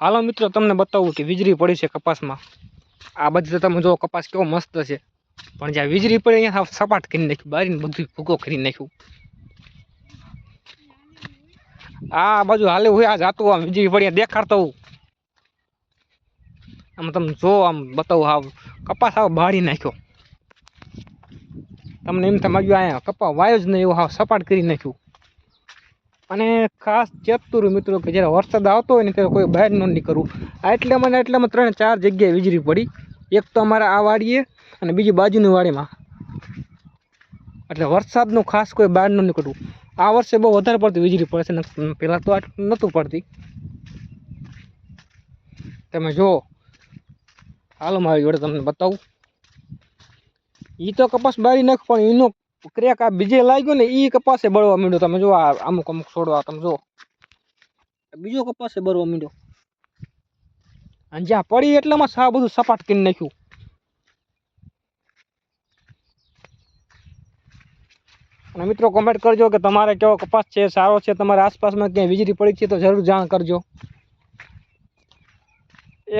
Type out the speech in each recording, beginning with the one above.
હાલો મિત્રો, તમને બતાવું કે વીજળી પડી છે કપાસમાં. આ બધી તો તમે જો, કપાસ કેવો મસ્ત છે. પણ જ્યાં વીજળી પડી, અહીંયા સપાટ કરી નાખ્યું, બારીને બધું ભૂકો કરી નાખ્યું. આ બાજુ હાલે હોય, આ જાતું આમ વીજળી પડી દેખાડતો હું આમ તમે જો, આમ બતાવું હાવ. કપાસ હાવ બાળી નાખ્યો. તમને એમ તમે અહીંયા કપા વાયો જ નહીં, એવું હાવ સપાટ કરી નાખ્યું. અને ખાસ ચેતતું મિત્રો કે જ્યારે વરસાદ આવતો હોય ને ત્યારે કોઈ બહાર ન નીકળવું. આ એટલે મને એટલામાં ત્રણ ચાર જગ્યાએ વીજળી પડી. એક તો અમારા આ વાડીએ અને બીજી બાજુની વાડીમાં. એટલે વરસાદનું ખાસ કોઈ બહાર ન નીકળવું. આ વર્ષે બહુ વધારે પડતી વીજળી પડે છે પહેલાં તો આટલું નહોતું પડતી. તમે જુઓ. હાલો મારી જોડે તમને બતાવું. એ તો કપાસ બારી નાખ, પણ એનો ક્રેક આ બીજે લાગ્યો ને એ કપાસે બળવા માંડ્યો. તમે જો આ અમુક અમુક છોડવા તમે જો બીજો કપાસે બળવા માંડ્યો. અને જ્યાં પડી એટલામાં સા બધું સપાટ કરી નાખ્યું. અને મિત્રો કોમેન્ટ કરજો કે તમારે કેવો કપાસ છે, સારો છે, તમારા આસપાસમાં ક્યાંય વીજળી પડી છે તો જરૂર જાણ કરજો.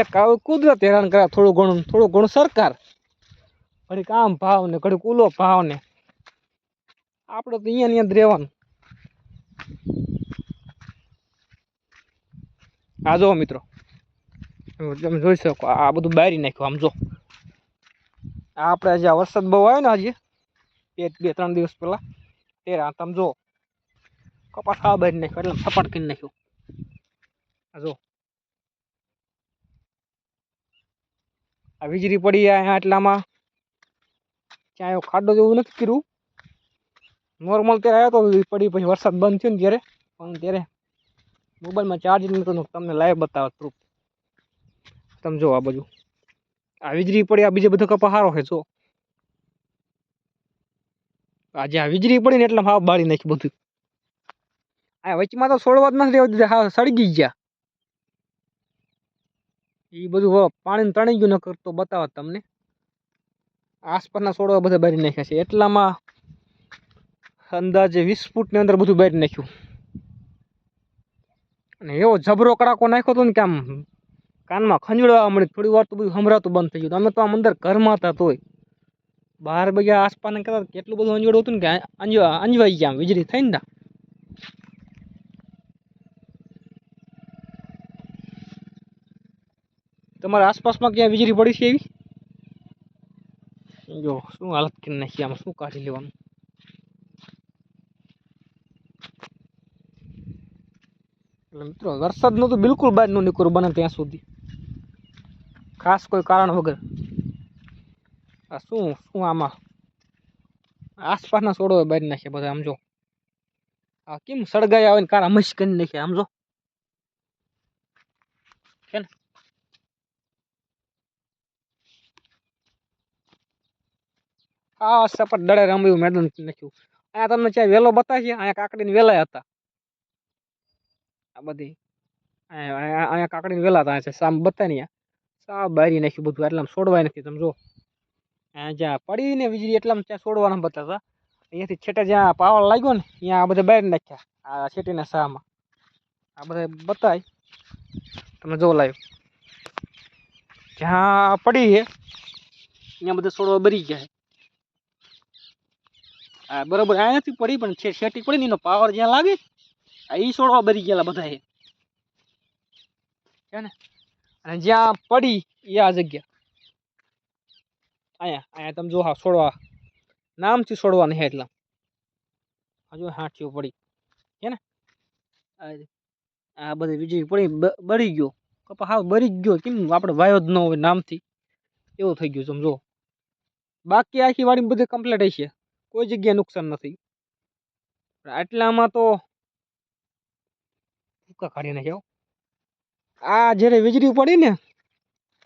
એક આવું કુદરત હેરાન કરે થોડું ઘણું થોડું ઘણું સરકાર. ઘડીક આમ ભાવ ને ઘડીક ઉલો ભાવ ને આપણે તો અહીંયા અહીંયા રહેવાનું. આ જો મિત્રો. તમે જોઈ શકો, આ બધું બારી નાખ્યું, આમ જો. આ આપણે જે વરસાદ બહુ આવ્યો ને હજી બે બે, ત્રણ દિવસ પહેલાં, ત્યારે આ તમે જો, કપાસ આ બારી નાખ્યો, એટલે સપાટ કરી નાખ્યું. આ જો. આ વીજળી પડી એટલામાં ક્યાં એવો ખાડો જેવું નથી કર્યું. નોર્મલ ત્યારે આવ્યો તો પડી પછી વરસાદ બંધ થયો ને ત્યારે. પણ ત્યારે મોબાઈલમાં ચાર્જ નહોતું તમને લાઈવ બતાવો પ્રૂફ તમે જો આ બાજુ. આ વીજળી પડી, આ બીજે બધો કપા સારો છે, જો. આજે આ વીજળી પડી ને એટલે હાવ બાળી નાખી બધું. આ વચમાં તો છોડવા જ નથી રહેવા દીધા હા સળગી ગયા. એ બધું પાણીને તણી ગયું ન કરતો બતાવત તમને. આસપાસના છોડવા બધા બારી નાખ્યા છે. એટલામાં અંદાજે વીસ ફૂટની અંદર બધું બારી નાખ્યું. અને એવો જબરો કડાકો નાખ્યો હતો ને કે આમ કાનમાં ખંજવાળવા મળી થોડી વાર તો બધું સંભળાતું બંધ થઈ ગયું. અમે તો આમ અંદર ઘરમાં હતા તોય. બહાર બગ્યા આસપાસના કહેતા કેટલું બધું અંજવાળું હતું ને કે અંજવા અંજવાઈ ગયા આમ વીજળી થઈને ના તમારા આસપાસમાં ક્યાં વીજળી પડી છે એવી? જો, શું હાલત કરી નાખી આમાં, શું કાઢી લેવાનું? મિત્રો, વરસાદ નહોતું બિલકુલ બહાર ન નીકળવું બને ત્યાં સુધી. ખાસ કોઈ કારણ વગર. આ શું શું આમાં? આસપાસના છોડો બારી નાખ્યા બધા, આમ જો. આ કેમ સળગાઈ આવે ને કારા મશ કરી નાખ્યા આમ જો. છે ને? આ સપટ દડે રમ્યું, મેદાન નાખ્યું. અહીંયા તમને ત્યાં વેલો બતાવીએ, અહીંયા કાકડીને વેલા હતા. આ બધી. અહીંયા કાકડીને વેલા હતા છે. સામ બતા નહીં સાવ બારી નાખ્યું બધું. એટલામાં છોડવાય નથી. તમે જો જ્યાં પડીને વીજળી એટલામાં ત્યાં છોડવાના બતાવતા અહીંયાથી છેટે જ્યાં પાવર લાગ્યો ને, ત્યાં આ બધા બહાર નાખ્યા. આ છેટીના સામાં. આ બધા બતાય. તમે જો લાવ્યો જ્યાં પડી છે, ત્યાં બધા છોડવા બરી ગયા છે. બરોબર, આ નથી પડી, પણ છે શેટી પડી ને એનો પાવર જ્યાં લાગે ઈ છોડવા બરી ગયેલા બધા એ છે ને? અને જ્યાં પડી એ આ જગ્યા. અહીંયા અહીંયા તમે જો હા છોડવા નામથી છોડવા નહીં એટલા. હજુ હાંઠીઓ પડી. છે ને? આ- બધી વીજળી પડી બળી ગયો. કપા હા બળી ગયો. કેમ આપણે વાયો જ ન હોય નામથી? એવું થઈ ગયું સમજો બાકી આખી વાડી બધી કમ્પ્લીટ હશે. કોઈ જગ્યાએ નુકસાન નથી. આટલામાં તો ભૂકા કાઢી નાખ્યો આ જ્યારે વીજળી પડી ને,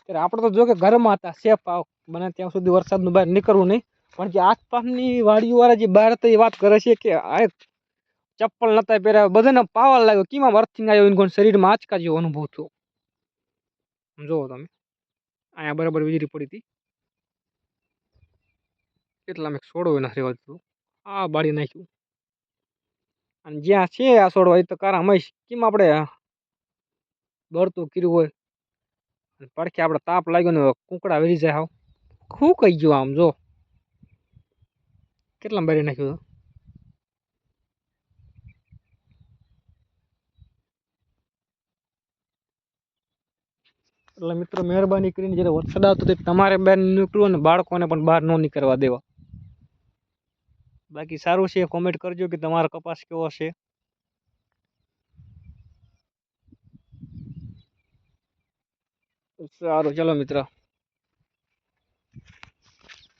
ત્યારે આપણે તો જો કે ઘરમાં હતા સેફ આવ. બને ત્યાં સુધી વરસાદનું બહાર નીકળવું નહીં. પણ જે આસપાસની વાડીઓવાળા જે બહાર હતા એ વાત કરે છે કે આ ચપ્પલ નતા પહેર્યા. બધાને પાવર લાગ્યો. કેમાં અર્થિંગ આવ્યો? એને કોઈને શરીરમાં આંચકા જેવો અનુભવ થયો. જુઓ તમે. અહીંયા બરાબર વીજળી પડી હતી. એટલા મેં છોડો એના રહેવા દીધું આ બાળી નાખ્યું. અને જ્યાં છે આસોડ હોય તો કારા મહીશ કેમ આપણે બળતું કર્યું હોય? અને પડખે આપણે તાપ લાગ્યો ને કુંકડા વેરી જાય હાવ. શું કહી ગયો આમ જો? કેટલા ભરી નાખ્યું એટલે મિત્રો, મહેરબાની કરીને જ્યારે વરસાદ આવતો તમારે બહાર નીકળવું અને બાળકોને પણ બહાર ન નીકળવા દેવા. બાકી સારું છે કોમેન્ટ કરજો કે તમારો કપાસ કેવો છે. સારું ચલો મિત્ર.